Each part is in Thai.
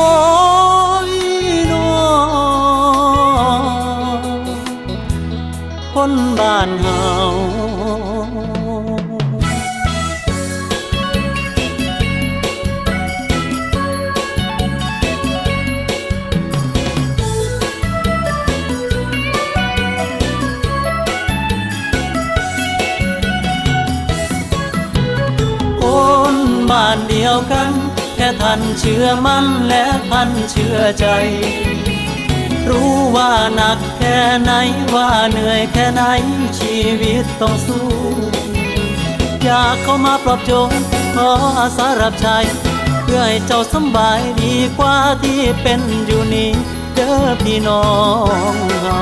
โอ้ยน้อคนบ้านเฮาคนบ้านเดียวกัน ท่านเชื่อมั่นและท่านเชื่อใจ รู้ว่าหนักแค่ไหนว่าเหนื่อยแค่ไหนชีวิตต้องสู้ อยากเข้ามาปลอบโยนขออาสารับใช้เพื่อให้เจ้าสบายดีกว่าที่เป็นอยู่นี้เด้อพี่น้องเฮา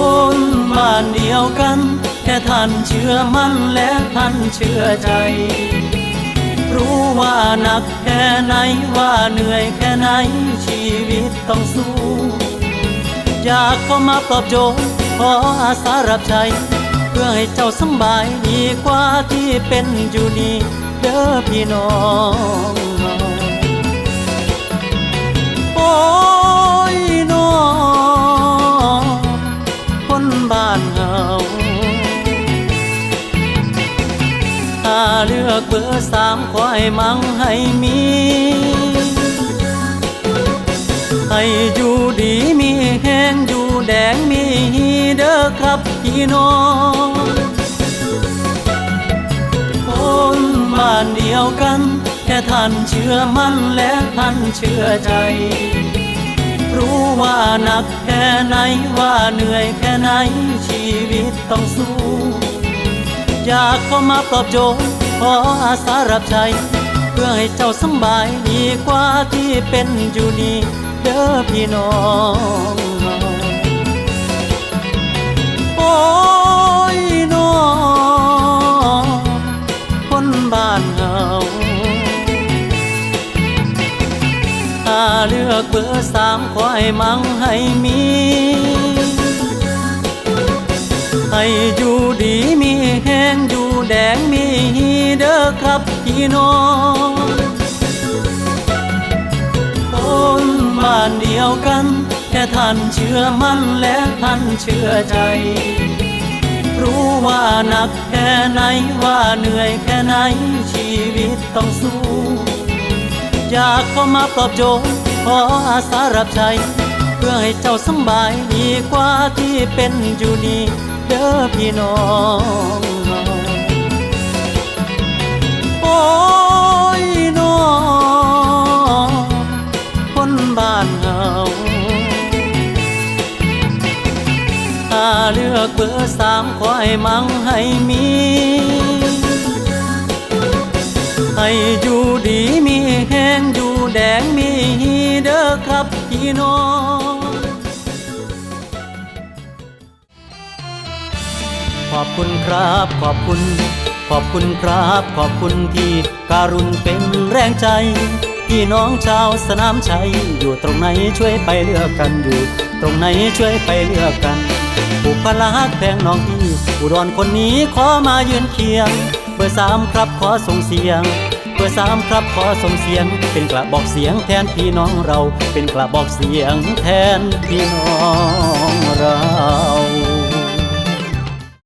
คนบ้านเดียวกัน แค่ท่านเชื่อมั่นและท่านเชื่อใจ รู้ว่าหนักแค่ไหนว่าเหนื่อยแค่ไหนชีวิตต้องสู้ อยากเข้ามาปลอบโยนขออาสารับใช้ เพื่อให้เจ้าสบายดีกว่าที่เป็นอยู่นี้เด้อพี่น้อง เลือกเบอร์สามขอให้มั่งให้มี ให้อยู่ดีมีแห้งอยู่แดงมีเด้อครับพี่น้องคนบ้านเดียวกัน แค่ท่านเชื่อมั่นและท่านเชื่อใจ รู้ว่าหนักแค่ไหนว่าเหนื่อยแค่ไหนชีวิตต้องสู้ อยากเข้ามาปลอบโยนขออาสารับใช้เพื่อให้เจ้าสบายดีกว่าที่เป็นอยู่นี้เด้อพี่น้อง โอ้ยน้องคนบ้านเฮาถ้าเลือกเบอร์สามขอให้มั่งให้มี ให้อยู่ดีมี ครับพี่น้องคนบ้านเดียวกัน แค่ท่านเชื่อมั่นและท่านเชื่อใจ รู้ว่าหนักแค่ไหนว่าเหนื่อยแค่ไหนชีวิตต้องสู้ อยากเข้ามาปลอบโยนขออาสารับใช้เพื่อให้เจ้าสบายดีกว่าที่เป็นอยู่นี้เด้อพี่น้อง อกเบอร์สามขอให้มั่งให้มีให้อยู่ดีมีแห้งอยู่แดงมีเด้อครับพี่น้องขอบคุณครับขอบคุณ ขอบคุณครับขอบคุณที่การุณเป็นแรงใจ พี่น้องชาวสนามชัยอยู่ตรงไหนช่วยไปเลือกกันอยู่ ตรงไหนช่วยไปเลือกกัน พลหักแพงน้องพี่อุดรคนนี้ขอมายืนเคียง เบอร์สามครับขอส่งเสียง เบอร์สามครับขอส่งเสียง เป็นกระบอกเสียงแทนพี่น้องเรา เป็นกระบอกเสียงแทนพี่น้องเรา